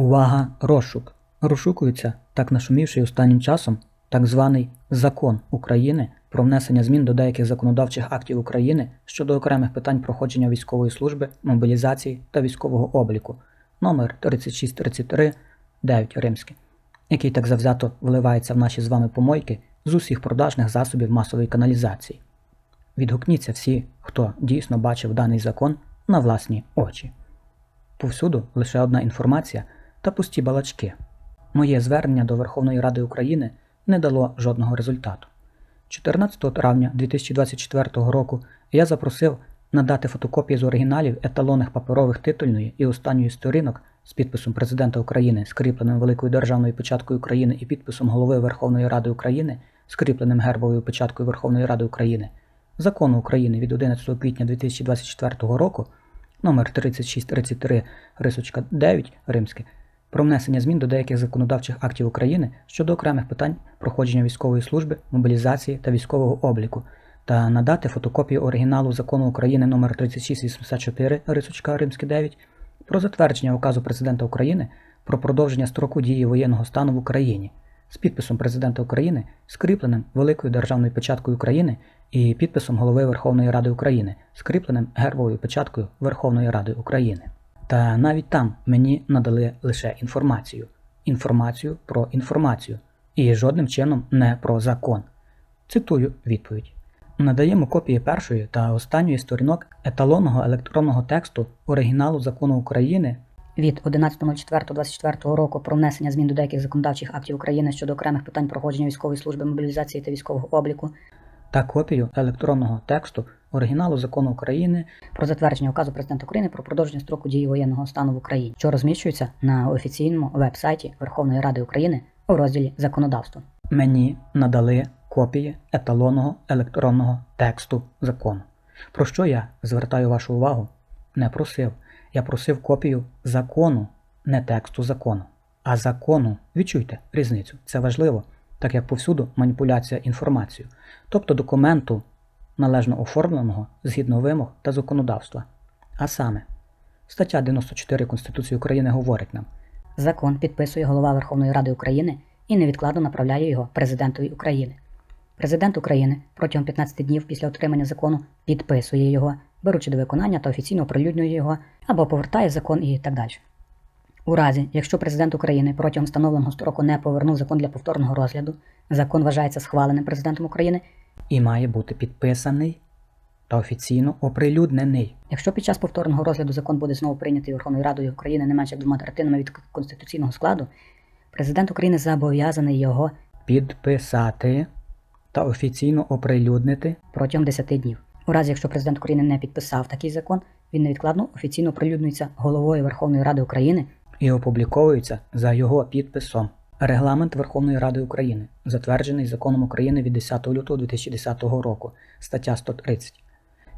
Увага! Розшук! Розшукується так нашумівший останнім часом так званий Закон України про внесення змін до деяких законодавчих актів України щодо окремих питань проходження військової служби, мобілізації та військового обліку номер 3633 9 римський, який так завзято вливається в наші з вами помойки з усіх продажних засобів масової каналізації. Відгукніться всі, хто дійсно бачив даний закон на власні очі. Повсюду лише одна інформація та пусті балачки. Моє звернення до Верховної Ради України не дало жодного результату. 14 травня 2024 року я запросив надати фотокопії з оригіналів еталонних паперових титульної і останньої сторінок з підписом Президента України, скріпленим Великою Державною печаткою України і підписом Голови Верховної Ради України, скріпленим гербовою печаткою Верховної Ради України, Закону України від 11 квітня 2024 року номер 3633 рисочка 9 римське про внесення змін до деяких законодавчих актів України щодо окремих питань проходження військової служби, мобілізації та військового обліку та надати фотокопію оригіналу закону України номер 3684 рисочка римське 9 про затвердження указу президента України про продовження строку дії воєнного стану в Україні з підписом президента України, скріпленим Великою Державною печаткою України і підписом Голови Верховної Ради України, скріпленим гербовою печаткою Верховної Ради України. Та навіть там мені надали лише інформацію. Інформацію про інформацію. І жодним чином не про закон. Цитую відповідь. Надаємо копії першої та останньої сторінок еталонного електронного тексту оригіналу закону України від 11.04.24 року про внесення змін до деяких законодавчих актів України щодо окремих питань проходження військової служби, мобілізації та військового обліку, та копію електронного тексту оригіналу закону України про затвердження указу президента України про продовження строку дії воєнного стану в Україні, що розміщується на офіційному веб-сайті Верховної Ради України у розділі законодавство. мені надали копії еталонного електронного тексту закону. Про що я звертаю вашу увагу? Не просив. Я просив копію закону, не тексту закону, а закону. Відчуйте різницю. Це важливо, так як повсюду маніпуляція інформацією, тобто документу, належно оформленого згідно вимог та законодавства. А саме, стаття 94 Конституції України говорить нам, Закон підписує голова Верховної Ради України і невідкладно направляє його президентові України. Президент України протягом 15 днів після отримання закону підписує його, беручи до виконання та офіційно оприлюднює його або повертає закон і так далі. У разі, якщо президент України протягом встановленого строку не повернув закон для повторного розгляду, закон вважається схваленим президентом України. і має бути підписаний та офіційно оприлюднений. Якщо під час повторного розгляду закон буде знову прийнятий Верховною Радою України не менше двома третинами від конституційного складу, президент України зобов'язаний його Підписати та офіційно оприлюднити протягом 10 днів. У разі, якщо президент України не підписав такий закон, він невідкладно офіційно оприлюднюється головою Верховної Ради України і опубліковується за його підписом. Регламент Верховної Ради України, затверджений законом України від 10 лютого 2010 року, стаття 130.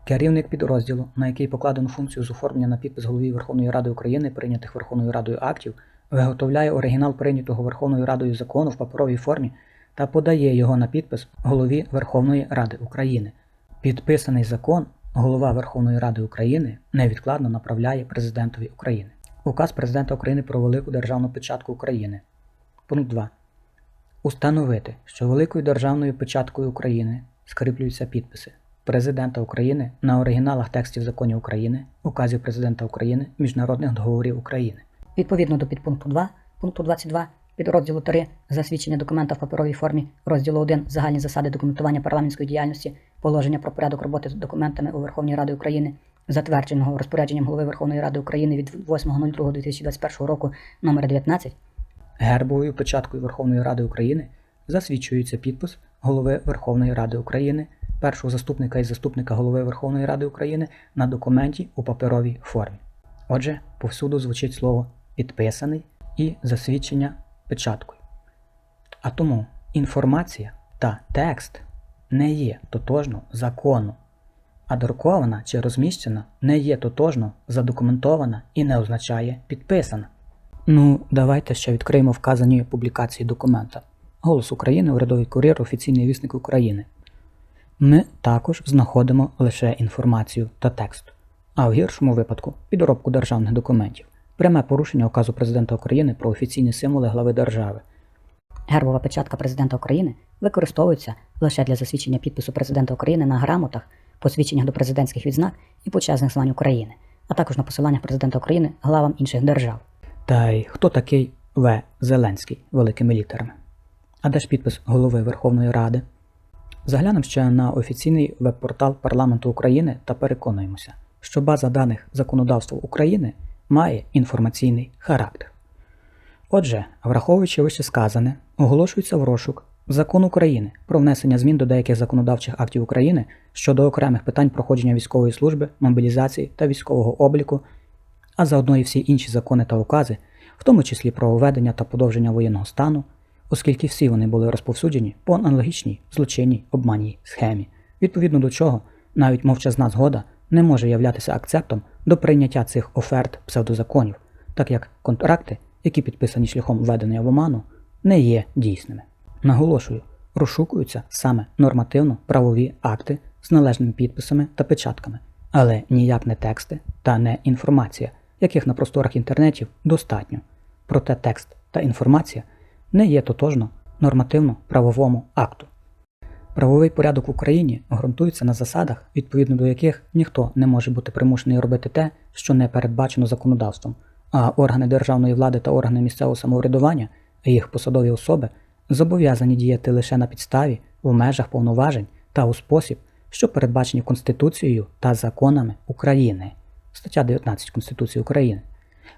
Керівник підрозділу, на який покладено функцію з оформлення на підпис голові Верховної Ради України прийнятих Верховною Радою актів, виготовляє оригінал прийнятого Верховною Радою закону в паперовій формі та подає його на підпис голові Верховної Ради України. Підписаний закон голова Верховної Ради України невідкладно направляє президентові України. Указ президента України про велику державну печатку України. Пункт 2. Установити, що великою державною печаткою України скріплюються підписи Президента України на оригіналах текстів законів України, указів Президента України, міжнародних договорів України. Відповідно до підпункту 2, пункту 22, підрозділу 3 засвідчення документа в паперовій формі, розділу 1 загальні засади документування парламентської діяльності, положення про порядок роботи з документами у Верховній Раді України, затвердженого розпорядженням голови Верховної Ради України від 8.02.2021 року номер 19, Гербовою печаткою Верховної Ради України засвідчується підпис голови Верховної Ради України, першого заступника і заступника голови Верховної Ради України на документі у паперовій формі. Отже, повсюду звучить слово підписаний і засвідчення печаткою. А тому інформація та текст не є тотожно закону, а друкована чи розміщена не є тотожно задокументована і не означає підписана. Ну, давайте ще відкриємо вказані публікації документа. Голос України, урядовий кур'єр, офіційний вісник України. Ми також знаходимо лише інформацію та текст, а в гіршому випадку підробку державних документів, пряме порушення указу президента України про офіційні символи глави держави. Гербова печатка президента України використовується лише для засвідчення підпису президента України на грамотах, посвідченнях до президентських відзнак і почесних звань України, а також на посиланнях президента України главам інших держав. Та й хто такий В. Зеленський великими літерами? А де ж підпис голови Верховної Ради? Заглянемо ще на офіційний веб-портал парламенту України та переконуємося, що база даних законодавства України має інформаційний характер. Отже, враховуючи вище сказане, оголошується в розшук Закон України про внесення змін до деяких законодавчих актів України щодо окремих питань проходження військової служби, мобілізації та військового обліку, а заодно і всі інші закони та укази, в тому числі про введення та подовження воєнного стану, оскільки всі вони були розповсюджені по аналогічній злочинній обманній схемі, відповідно до чого навіть мовчазна згода не може являтися акцептом до прийняття цих оферт псевдозаконів, так як контракти, які підписані шляхом введення в оману, не є дійсними. Наголошую, розшукуються саме нормативно-правові акти з належними підписами та печатками, але ніяк не тексти та не інформація, яких на просторах інтернетів достатньо. Проте текст та інформація не є тотожно нормативно-правовому акту. Правовий порядок в Україні ґрунтується на засадах, відповідно до яких ніхто не може бути примушений робити те, що не передбачено законодавством, а органи державної влади та органи місцевого самоврядування, а їх посадові особи зобов'язані діяти лише на підставі, в межах повноважень та у спосіб, що передбачені Конституцією та законами України. Стаття 19 Конституції України.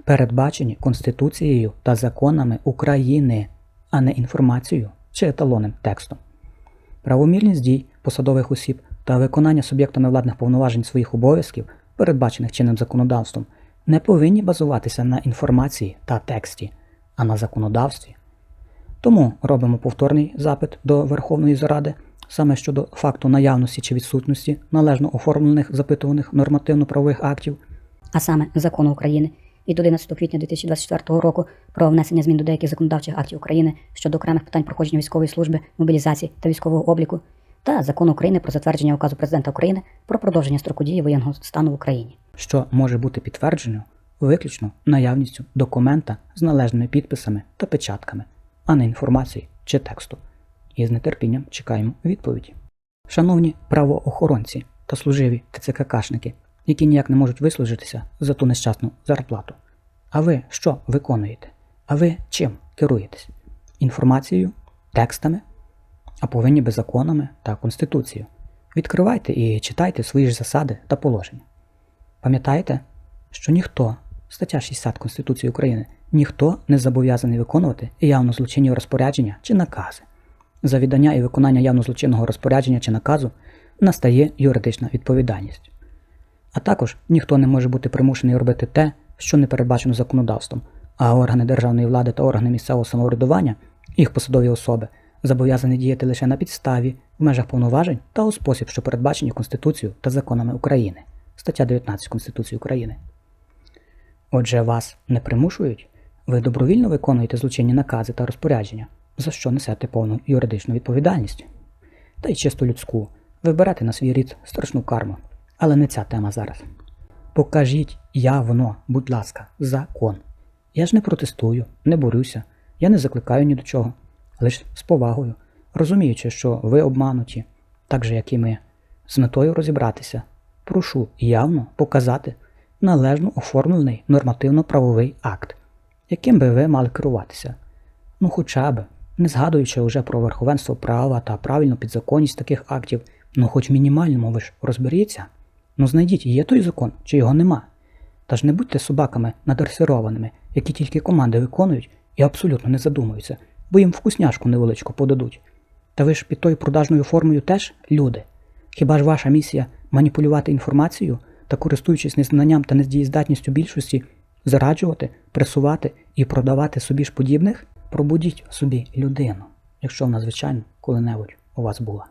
Передбачені Конституцією та законами України, а не інформацією чи еталонним текстом. Правомірність дій посадових осіб та виконання суб'єктами владних повноважень своїх обов'язків, передбачених чинним законодавством, не повинні базуватися на інформації та тексті, а на законодавстві. Тому робимо повторний запит до Верховної Заради саме щодо факту наявності чи відсутності належно оформлених запитуваних нормативно-правових актів, а саме закону України від 11 квітня 2024 року про внесення змін до деяких законодавчих актів України щодо окремих питань проходження військової служби, мобілізації та військового обліку, та закону України про затвердження указу президента України про продовження строку дії воєнного стану в Україні. що може бути підтверджено виключно наявністю документа з належними підписами та печатками, а не інформації чи тексту. І з нетерпінням чекаємо відповіді. Шановні правоохоронці та служиві ТЦККшники, які ніяк не можуть вислужитися за ту нещасну зарплату. А ви що виконуєте? А ви чим керуєтесь? Інформацією, текстами, а повинні би законами та конституцією. Відкривайте і читайте свої ж засади та положення. Пам'ятаєте, що ніхто, стаття 60 Конституції України, ніхто не зобов'язаний виконувати явно злочинні розпорядження чи накази. За віддання і виконання явно злочинного розпорядження чи наказу настає юридична відповідальність. А також ніхто не може бути примушений робити те, що не передбачено законодавством, а органи державної влади та органи місцевого самоврядування, їх посадові особи, зобов'язані діяти лише на підставі, в межах повноважень та у спосіб, що передбачені Конституцією та законами України. Стаття 19 Конституції України. Отже, вас не примушують? Ви добровільно виконуєте злочинні накази та розпорядження, за що несете повну юридичну відповідальність. Та й чисто людську, ви берете на свій рід страшну карму. Але не ця тема зараз. Покажіть явно, будь ласка, закон. Я ж не протестую, не борюся, я не закликаю ні до чого, лише з повагою, розуміючи, що ви обмануті, так же, як і ми, з метою розібратися. Прошу явно показати належно оформлений нормативно-правовий акт, яким би ви мали керуватися. Ну, хоча б, не згадуючи вже про верховенство права та правильну підзаконність таких актів, ну хоч мінімальному ви ж розберіться. Ну знайдіть, є той закон, чи його нема. Та ж не будьте собаками надресированими, які тільки команди виконують і абсолютно не задумуються, бо їм вкусняшку невеличку подадуть. Та ви ж під тою продажною формою теж люди. Хіба ж ваша місія маніпулювати інформацією та, користуючись незнанням та нездієздатністю більшості, зараджувати, пресувати і продавати собі ж подібних? Пробудіть собі людину, якщо вона, звичайно, коли-небудь у вас була.